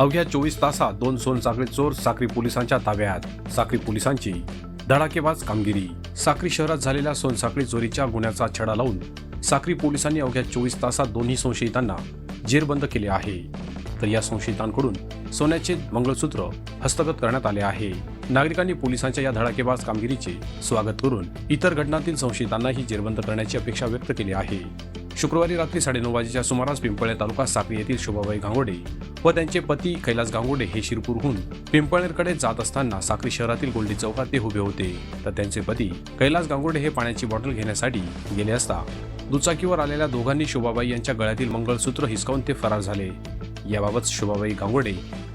अवघ्या चोवीस तासात दोन सोनसाखळी चोर साक्री पोलिसांच्या ताब्यात. साक्री पोलिसांची धडाकेबाज कामगिरी. साक्री शहरात झालेल्या सोनसाखळी चोरीच्या गुन्ह्याचा छडा लावून साक्री पोलिसांनी अवघ्या चोवीस तासात दोन्ही संशयितांना जेरबंद केले आहे. तर या संशयितांकडून सोन्याचे मंगळसूत्र हस्तगत करण्यात आले आहे. नागरिकांनी पोलिसांच्या या धडाकेबाज कामगिरीचे स्वागत करून इतर घटनांतील संशयितांनाही जेरबंद करण्याची अपेक्षा व्यक्त केली आहे. शुक्रवारी रात्री साडेनऊ वाजेच्या सुमारास पिंपळे तालुका साक्री येथील शोभाबाई गांगोडे व त्यांचे पती कैलास गांगोडे हे शिरपूरहून पिंपळनेरकडे जात असताना साक्री शहरातील गोल्डी चौकात ते उभे होते. तर त्यांचे पती कैलास गांगोडे हे पाण्याची बॉटल घेण्यासाठी गेले असता दुचाकीवर आलेल्या दोघांनी शोभाबाई यांच्या गळ्यातील मंगळसूत्र हिसकावून ते फरार झाले. याबाबत शोभाबाई गांगोडे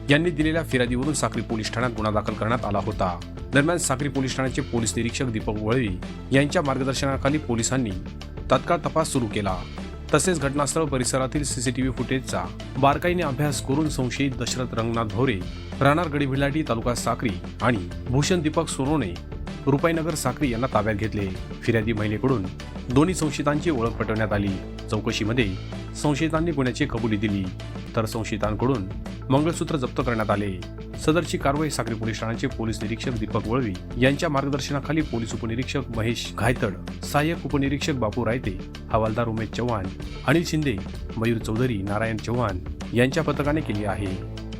यांनी दिलेल्या फिर्यादीवरून साक्री पोलीस ठाण्यात गुन्हा दाखल करण्यात आला होता. दरम्यान साक्री पोलीस ठाण्याचे पोलीस निरीक्षक दीपक वळवी यांच्या मार्गदर्शनाखाली पोलिसांनी तात्काळ तपास सुरू केला. तसेच घटनास्थळ परिसरातील सीसीटीव्ही फुटेजचा बारकाईने अभ्यास करून संशयित दशरथ रंगनाथ भोरे राहणार गडीभिलाटी तालुका साक्री आणि भूषण दीपक सोनोने रुपाईनगर साक्री यांना ताब्यात घेतले. फिर्यादी महिलेकडून दोन्ही संशयितांची ओळख पटवण्यात आली. चौकशीमध्ये संशयितांनी गुन्ह्याची कबुली दिली. तर संशयितांकडून मंगळसूत्र जप्त करण्यात आले. सदरची कारवाई साक्री पोलीस ठाण्याचे पोलीस निरीक्षक दीपक वळवी यांच्या मार्गदर्शनाखाली पोलीस उपनिरीक्षक महेश घायतड सहाय्यक उपनिरीक्षक बापू रायते हवालदार उमेश चव्हाण अनिल शिंदे मयूर चौधरी नारायण चव्हाण यांच्या पथकाने केली आहे.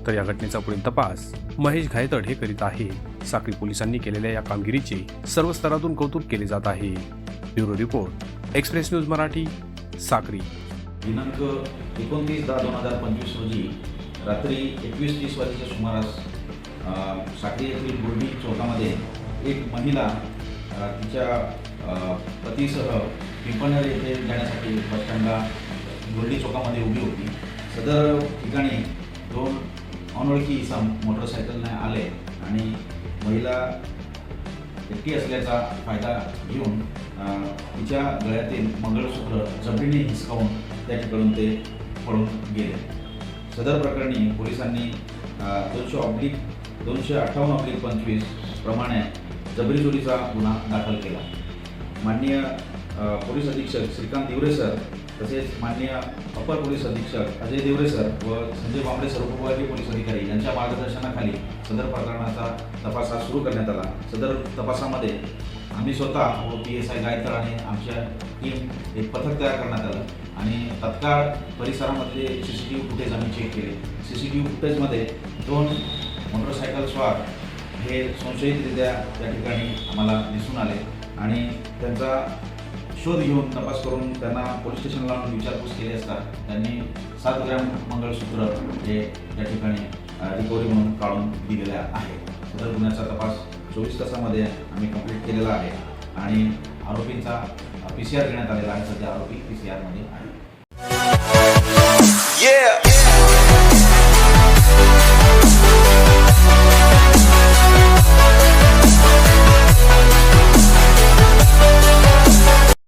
तर या घटनेचा पुढील तपास महेश घायतड हे करीत आहे. साक्री पोलिसांनी केलेल्या या कामगिरीचे सर्व स्तरातून कौतुक केले जात आहे. Bureau report Express News Marathi Sakri. दिनांक एकोणतीस दहा दोन हजार पंचवीस रोजी रात्री एकवीस तीस वाजेच्या सुमारास साखरी साक्री येथील बुर्डी चौकामध्ये एक महिला तिच्या पतीसह पिंपळनेर येथे जाण्यासाठी बसस्टँडला बुर्डी चौकामध्ये उभी होती. सदर ठिकाणी दोन अनोळखी इसम मोटरसायकलने आले आणि महिला एकटी असल्याचा फायदा घेऊन तिच्या गळ्यातील मंगळसूत्र जमिनी हिसकावून त्या ठिकाणून ते पळून गेले. सदर प्रकरणी पोलिसांनी दोनशे ऑब्लिक दोनशे अठ्ठावन्न ऑब्लिक पंचवीस प्रमाणे जबरी चोरीचा गुन्हा दाखल केला. माननीय पोलीस अधीक्षक श्रीकांत दिवरे सर तसेच माननीय अपर पोलीस अधीक्षक अजय देवरे सर व संजय बांबडे सर पोलीस अधिकारी यांच्या मार्गदर्शनाखाली सदर प्रकरणाचा तपास हा सुरू करण्यात आला. सदर तपासामध्ये आम्ही स्वतः व पी एस आय गायकर आणि आमच्या टीम एक पथक तयार करण्यात आलं आणि तत्काळ परिसरामधले C C T V footage आम्ही चेक केले. सी सी टी व्ही फुटेजमध्ये दोन मोटरसायकल स्वार हे संशयितरित्या त्या ठिकाणी आम्हाला दिसून आले आणि त्यांचा शोध घेऊन तपास करून त्यांना पोलीस स्टेशनला आणून विचारपूस केली असता त्यांनी सात ग्राम मंगळसूत्र हे त्या ठिकाणी रिकव्हरी म्हणून काढून दिलेल्या आहे सदर गुन्ह्याचा तपास चोवीस तासामध्ये आम्ही कंप्लीट केलेला आहे आणि आरोपींचा पी सी आर घेण्यात आलेला आहे. सध्या आरोपी पी सी आरमध्ये आहे